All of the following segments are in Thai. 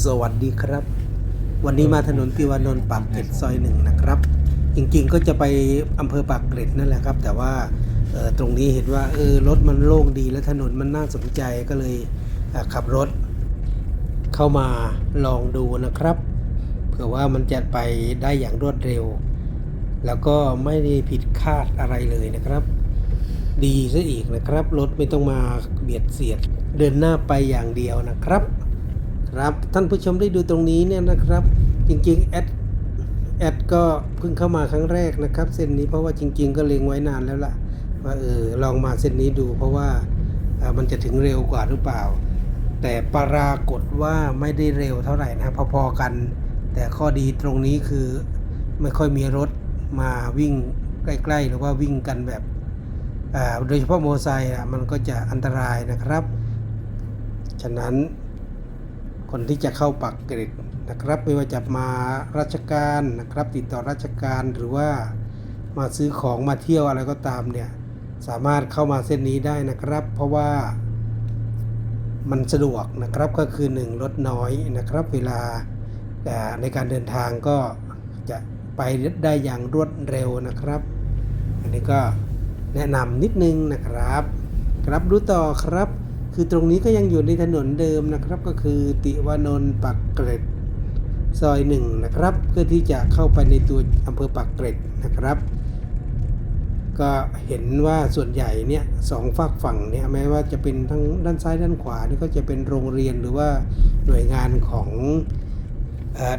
สวัสดีครับ วันนี้มาถนนติวานนท์ปากเกร็ดซอยหนึ่งนะครับ จริงๆก็จะไปอำเภอปากเกร็ดนั่นแหละครับ แต่ว่าตรงนี้เห็นว่าเออรถมันโล่งดีและถนนมันน่าสนใจก็เลยขับรถ เข้ามาลองดูนะครับ เผื่อว่ามันจะไปได้อย่างรวดเร็ว แล้วก็ไม่ได้ผิดคาดอะไรเลยนะครับ ดีซะอีกนะครับ รถไม่ต้องมาเบียดเสียด เดินหน้าไปอย่างเดียวนะครับ ครับท่านผู้ชมได้ดูตรงนี้เนี่ยนะครับ จริงๆแอดแอดก็เพิ่งเข้ามาครั้งแรกนะครับ เส้นนี้เพราะว่าจริง ๆ ก็เล็งไว้นานแล้วล่ะว่าเออลองมาเส้นนี้ดูเพราะว่ามันจะถึงเร็วกว่าหรือเปล่า แต่ปรากฏว่าไม่ได้เร็วเท่าไหร่นะพอๆกัน แต่ข้อดีตรงนี้คือไม่ค่อยมีรถมาวิ่งใกล้ ๆ หรือว่าวิ่งกันแบบโดยเฉพาะโมไซค์มันก็จะอันตรายนะครับ ฉะนั้น คนที่จะเข้าปักเกร็ดนะครับ ไม่ว่าจะมาราชการนะครับ ติดต่อราชการหรือว่ามาซื้อของมาเที่ยวอะไรก็ตามเนี่ยสามารถเข้ามาเส้นนี้ได้นะครับ เพราะว่ามันสะดวกนะครับก็คือหนึ่งรถน้อยนะครับ เวลาในการเดินทางก็จะไปได้อย่างรวดเร็วนะครับ อันนี้ก็แนะนำนิดนึงนะครับ ครับดูต่อครับ คือตรงนี้ก็ยังอยู่ในถนนเดิมนะครับ ก็คือติวานนท์ปักเกร็ดซอยหนึ่งนะครับเพื่อที่จะเข้าไปในตัวอำเภอปักเกร็ดนะครับ ก็เห็นว่าส่วนใหญ่เนี่ยสองฝากฝั่งเนี่ยแม้ว่าจะเป็นทั้งด้านซ้ายด้านขวานี่ก็จะเป็นโรงเรียนหรือว่าหน่วยงานของ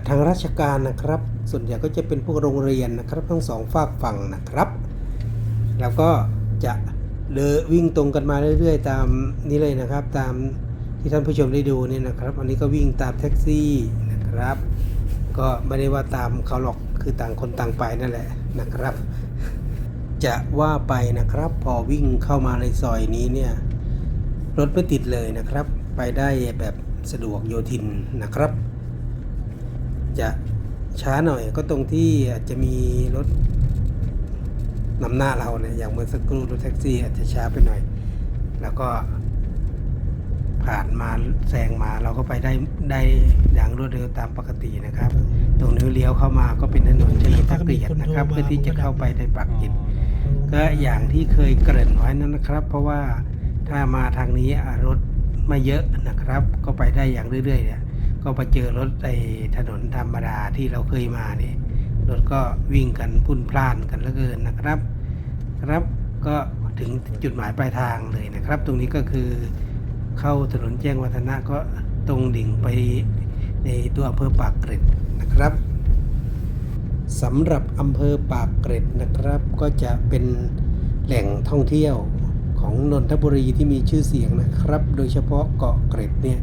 ทางราชการนะครับ ส่วนใหญ่ก็จะเป็นพวกโรงเรียนนะครับทั้งสองฝากฝั่งนะครับ แล้วก็จะ เดินวิ่งตรงกันมาเรื่อยๆ ตามนี้เลยนะครับ ตามที่ท่านผู้ชมได้ดูเนี่ยนะครับ อันนี้ก็วิ่งตามแท็กซี่นะครับ ก็ไม่ได้ว่าตามเขาหรอกคือต่างคนต่างไปนั่นแหละนะครับ จะว่าไปนะครับ พอวิ่งเข้ามาในซอยนี้เนี่ยรถไม่ติดเลยนะครับ ไปได้แบบสะดวกโยทินนะครับ จะช้าหน่อยก็ตรงที่อาจจะมีรถ นำหน้าเราเนี่ยอย่างเมื่อสักครู่รถแท็กซี่อาจจะช้าไปหน่อย แล้วก็ผ่านมาแซงมาเราก็ไปได้ได้อย่างรวดเร็วตามปกตินะครับ ตรงนี้เลี้ยวเข้ามาก็เป็นถนนเฉลิมพระเกียรตินะครับ เพื่อที่จะเข้าไปในปากกิจก็อย่างที่เคยเกริ่นไว้นั่นนะครับ เพราะว่าถ้ามาทางนี้รถไม่เยอะนะครับ ก็ไปได้อย่างเรื่อยๆเนี่ยก็ไปเจอรถไอ้ถนนธรรมดาที่เราเคยมานี่รถก็วิ่งกันพุ่นพล่านกันเหลือเกินนะครับ ครับ ก็ถึงจุดหมายปลายทางเลยนะครับ ตรงนี้ก็คือเข้าถนนแจ้งวัฒนะก็ตรงดิ่งไปในตัวอำเภอปากเกร็ดนะครับสำหรับอำเภอปากเกร็ดนะครับ ก็จะเป็นแหล่งท่องเที่ยวของนนทบุรีที่มีชื่อเสียงนะครับ โดยเฉพาะเกาะเกร็ดเนี่ย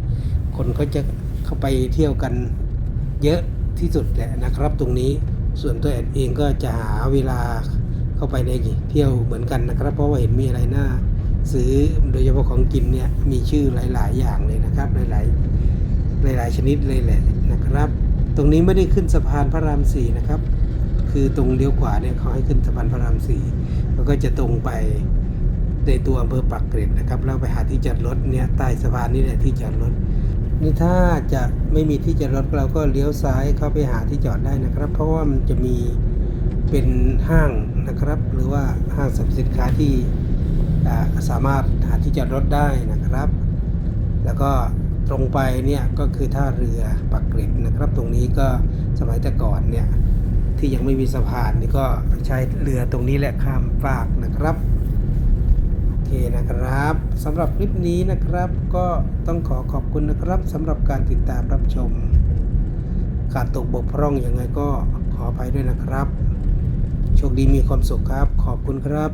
คนก็จะเข้าไปเที่ยวกันเยอะที่สุดแหละนะครับ ตรงนี้ส่วนตัวแอดเองก็จะหาเวลา เข้าไปในเที่ยวเหมือนกันนะครับ เพราะว่าเห็นมีอะไรน่าซื้อโดยเฉพาะของกินเนี่ยมีชื่อหลาย ๆ อย่างเลยนะครับ หลาย ๆ หลาย ๆ ชนิดเลยแหละนะครับ ตรงนี้ไม่ได้ขึ้นสะพานพระรามสี่นะครับ คือตรงเลี้ยวขวาเนี่ยเขาให้ขึ้นสะพานพระรามสี่แล้วก็จะตรงไปในตัวอำเภอปักเกร็ดนะครับแล้วไปหาที่จอดรถเนี่ยใต้สะพานนี่แหละที่จอดรถนี่ถ้าจะไม่มีที่จอดรถเราก็เลี้ยวซ้ายเข้าไปหาที่จอดได้นะครับ เพราะว่ามันจะมี เป็นห้างนะครับ หรือว่าห้างสรรพสินค้าที่สามารถหาที่จอดรถได้นะครับ แล้วก็ตรงไปเนี่ยก็คือท่าเรือปักเกร็ดนะครับ ตรงนี้ก็สมัยแต่ก่อนเนี่ยที่ยังไม่มีสะพานนี่ก็ใช้เรือตรงนี้แหละข้ามฟากนะครับโอเคนะครับสำหรับคลิปนี้นะครับ ก็ต้องขอขอบคุณนะครับสำหรับการติดตามรับชมขาดตกบกพร่องยังไงก็ขออภัยด้วยนะครับ โชคดีมีความสุขครับ ขอบคุณครับ